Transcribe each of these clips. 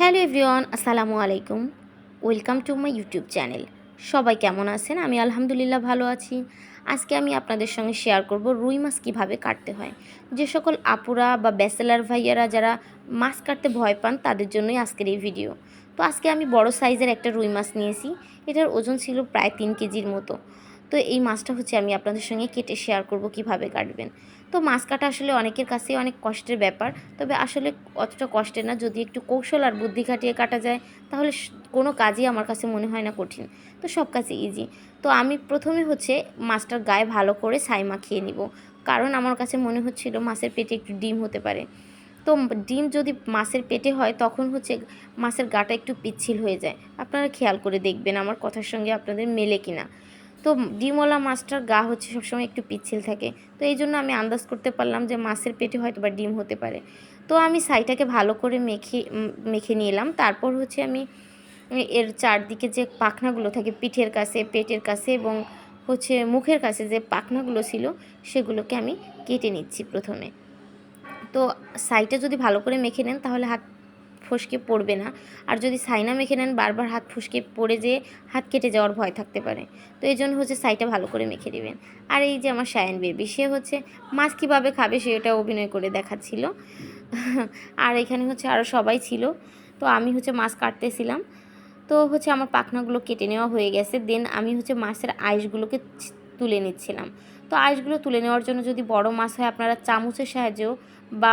Hello everyone, আসসালামু আলাইকুম। Welcome to my YouTube channel. সবাই কেমন আছেন? আমি আলহামদুলিল্লাহ ভালো আছি। আজকে আমি আপনাদের সঙ্গে শেয়ার করব রুই মাছ কীভাবে কাটতে হয়। যে সকল আপুরা বা ব্যাচেলার ভাইয়ারা যারা মাছ কাটতে ভয় পান, তাদের জন্যই আজকের এই ভিডিও। তো আজকে আমি বড় সাইজের একটা রুই মাছ নিয়েছি। এটার ওজন ছিল প্রায় তিন কেজির মতো। তো এই মাছটা হচ্ছে আমি আপনাদের সঙ্গে কেটে শেয়ার করব কীভাবে কাটবেন। তো মাছ কাটা আসলে অনেকের কাছেই অনেক কষ্টের ব্যাপার। তবে আসলে অতটা কষ্টের না, যদি একটু কৌশল আর বুদ্ধি খাটিয়ে কাটা যায়, তাহলে কোনো কাজই আমার কাছে মনে হয় না কঠিন। তো সব কাজে ইজি তো আমি প্রথমে হচ্ছে মাছটার গায়ে ভালো করে ছাই মাখিয়ে নিব। কারণ আমার কাছে মনে হচ্ছিল মাছের পেটে একটু ডিম হতে পারে। তো ডিম যদি মাছের পেটে হয়, তখন হচ্ছে মাছের গাটা একটু পিচ্ছিল হয়ে যায়। আপনারা খেয়াল করে দেখবেন আমার কথার সঙ্গে আপনাদের মেলে কিনা। তো ডিমওয়ালা মাছটার গা হচ্ছে সবসময় একটু পিচ্ছিল থাকে। তো এই জন্য আমি আন্দাজ করতে পারলাম যে মাছের পেটে হয়তো বা ডিম হতে পারে। তো আমি সাইটাকে ভালো করে মেখে মেখে নিলাম। তারপর হচ্ছে আমি এর চারদিকে যে পাখনাগুলো থাকে পিঠের কাছে, পেটের কাছে এবং হচ্ছে মুখের কাছে যে পাখনাগুলো ছিল সেগুলোকে আমি কেটে নিচ্ছি প্রথমে। তো ছাইটা যদি ভালো করে মেখে নেন তাহলে হাত ফসকে পড়বে না। আর যদি সাইনা মেখে নেন, বারবার হাত ফসকে পড়ে যেয়ে হাত কেটে যাওয়ার ভয় থাকতে পারে। তো এই জন্য হচ্ছে সাইটা ভালো করে মেখে দেবেন আর এই যে আমার সায়ন বেবি, সে হচ্ছে মাছ কীভাবে খাবে সে ওটা অভিনয় করে দেখাচ্ছিল। আর এখানে হচ্ছে আরও সবাই ছিল। তো আমি হচ্ছে মাছ কাটতেছিলাম। তো হচ্ছে আমার পাখনাগুলো কেটে নেওয়া হয়ে গেছে। দেন আমি হচ্ছে মাছের আইসগুলোকে তুলে নিচ্ছিলাম। তো আইসগুলো তুলে নেওয়ার জন্য যদি বড় মাছ হয়, আপনারা চামচের সাহায্যেও বা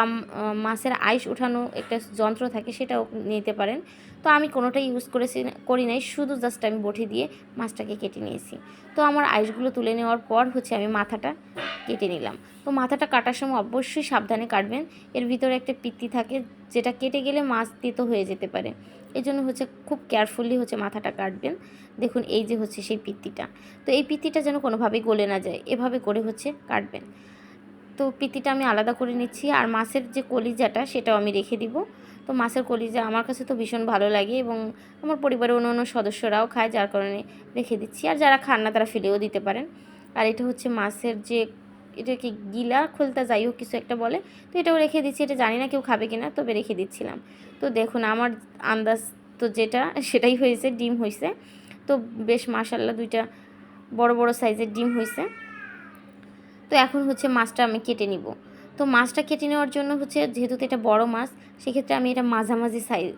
মাছের আইস ওঠানো একটা যন্ত্র থাকে সেটাও নিতে পারেন। তো আমি কোনোটাই ইউজ করেছি, করি নাই, শুধু জাস্ট আমি বটি দিয়ে মাছটাকে কেটে নিয়েছি। তো আমার আইসগুলো তুলে নেওয়ার পর হচ্ছে আমি মাথাটা কেটে নিলাম। তো মাথাটা কাটার সময় অবশ্যই সাবধানে কাটবেন। এর ভিতরে একটা পিত্তি থাকে, যেটা কেটে গেলে মাছ তিতো হয়ে যেতে পারে। এই জন্য হচ্ছে খুব কেয়ারফুলি হচ্ছে মাথাটা কাটবেন। দেখুন, এই যে হচ্ছে সেই পিত্তিটা। তো এই পিত্তিটা যেন কোনোভাবেই গলে না যায়। এভাবে করে হচ্ছে কাটবেন। তো পিতিটা আমি আলাদা করে নিচ্ছি আর মাছের যে কলিজাটা সেটাও আমি রেখে দিব। তো মাছের কলিজা আমার কাছে তো ভীষণ ভালো লাগে এবং আমার পরিবারের অন্য অন্য সদস্যরাও খায়, যার কারণে রেখে দিচ্ছি। আর যারা খান না তারা ফেলেও দিতে পারেন। আর এটা হচ্ছে মাছের যে, এটাকে গিলা খোলতা যাই হোক কিছু একটা বলে, তো এটাও রেখে দিচ্ছি। এটা জানি না কেউ খাবে কিনা, তবে রেখে দিচ্ছিলাম। তো দেখুন আমার আন্দাজ তো যেটা, সেটাই হয়েছে, ডিম হয়েছে। তো বেশ মাশাল্লাহ দুইটা বড় বড় সাইজের ডিম হয়েছে। তো এখন হচ্ছে মাছটা আমি কেটে নিব। তো মাছটা কেটে নেওয়ার জন্য হচ্ছে যেহেতু এটা বড় মাছ, সেক্ষেত্রে আমি এটা মাঝামাঝি সাইজ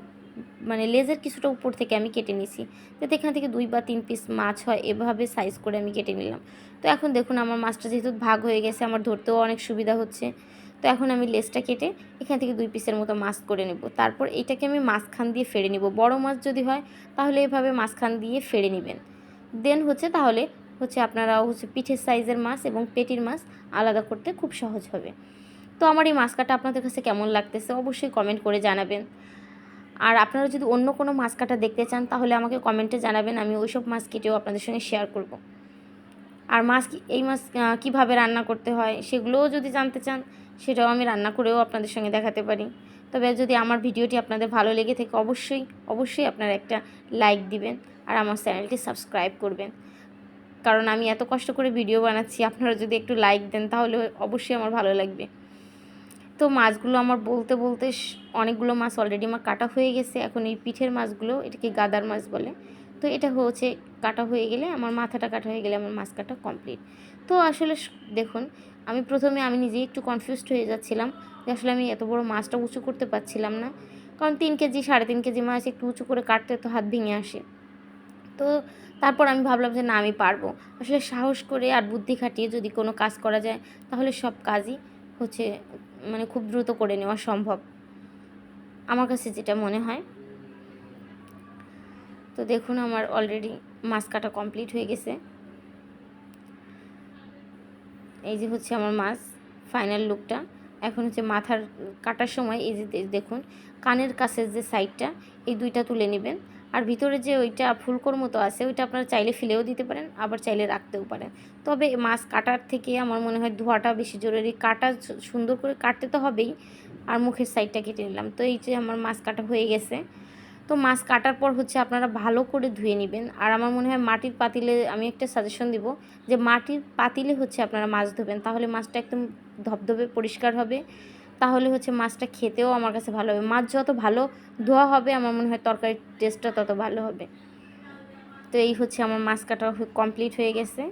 মানে লেজের কিছুটা উপর থেকে আমি কেটে নিছি। যাতে এখান থেকে দুই বা তিন পিস মাছ হয়, এভাবে সাইজ করে আমি কেটে নিলাম। তো এখন দেখুন আমার মাছটা যেহেতু ভাগ হয়ে গেছে, আমার ধরতেও অনেক সুবিধা হচ্ছে। তো এখন আমি লেজটা কেটে এখান থেকে দুই পিসের মতো মাছ করে নেব। তারপর এটাকে আমি মাঝখান দিয়ে ফেড়ে নিব। বড় মাছ যদি হয়, তাহলে এভাবে মাঝখান দিয়ে ফেড়ে নেবেন। দেন হচ্ছে তাহলে হচ্ছে আপনারাও হচ্ছে পিঠের সাইজের মাছ এবং পেটির মাছ আলাদা করতে খুব সহজ হবে। তো আমার এই মাছ কাটা আপনাদের কাছে কেমন লাগতেছে অবশ্যই কমেন্ট করে জানাবেন। আর আপনারা যদি অন্য কোনো মাছ কাটা দেখতে চান, তাহলে আমাকে কমেন্টে জানাবেন, আমি ওইসব মাছ কেটেও আপনাদের সঙ্গে শেয়ার করব। আর মাছ এই মাছ কীভাবে রান্না করতে হয় সেগুলোও যদি জানতে চান, সেটাও আমি রান্না করেও আপনাদের সঙ্গে দেখাতে পারি। তবে যদি আমার ভিডিওটি আপনাদের ভালো লেগে থাকে, অবশ্যই অবশ্যই আপনারা একটা লাইক দিবেন আর আমার চ্যানেলটি সাবস্ক্রাইব করবেন। কারণ আমি এত কষ্ট করে ভিডিও বানাচ্ছি, আপনারা যদি একটু লাইক দেন তাহলে অবশ্যই আমার ভালো লাগবে। তো মাছগুলো আমার বলতে বলতে অনেকগুলো মাছ অলরেডি আমার কাটা হয়ে গেছে। এখন এই পিঠের মাছগুলো, এটাকে গাদার মাছ বলে। তো এটা হচ্ছে কাটা হয়ে গেলে, আমার মাথাটা কাটা হয়ে গেলে আমার মাছ কাটা কমপ্লিট তো আসলে দেখুন, আমি প্রথমে আমি নিজেই একটু কনফিউজড হয়ে যাচ্ছিলাম যে আসলে আমি এত বড় মাছটা উঁচু করতে পারছিলাম না। কারণ তিন কেজি, সাড়ে তিন কেজি মাছ একটু উঁচু করে কাটতে তো হাত ভেঙে আসে। তো তারপর আমি ভাবলাম যে না, আমি পারব। আসলে সাহস করে আর বুদ্ধি খাটিয়ে যদি কোনো কাজ করা যায়, তাহলে সব কাজই হচ্ছে মানে খুব দ্রুত করে নেওয়া সম্ভব। আমার কাছে যেটা মনে হয়। তো দেখুন, আমার অলরেডি মাছ কাটা কমপ্লিট হয়ে গেছে। এই যে হচ্ছে আমার মাছ ফাইনাল লুকটা এখন হচ্ছে মাথার কাটার সময়, এই যে দেখুন, কানের কাছের যে সাইডটা এই দুইটা তুলে নেবেন। আর ভিতরে যে ওইটা ফুলকোর মতো আছে, ওইটা আপনারা চাইলে ফেলেও দিতে পারেন, আবার চাইলে রাখতেও পারেন। তবে মাছ কাটার থেকে আমার মনে হয় ধোয়াটা বেশি জরুরি। কাটা সুন্দর করে কাটতে তো হবেই, আর মুখের সাইডটা কেটে নিলাম। তো এই যে আমার মাছ কাটা হয়ে গেছে। তো মাছ কাটার পর হচ্ছে আপনারা ভালো করে ধুয়ে নেবেন। আর আমার মনে হয় মাটির পাতিলে আমি একটা সাজেশন দিব, যে মাটির পাতিলে হচ্ছে আপনারা মাছ ধোবেন। তাহলে মাছটা একদম ধবধবে পরিষ্কার হবে। তাহলে হচ্ছে মাছটা খেতেও আমার কাছে ভালো হবে। মাছ যত ভালো ধোয়া হবে, আমার মনে হয় তরকারির টেস্টটা তত ভালো হবে। তো এই হচ্ছে আমার মাছ কাটা কমপ্লিট হয়ে গেছে।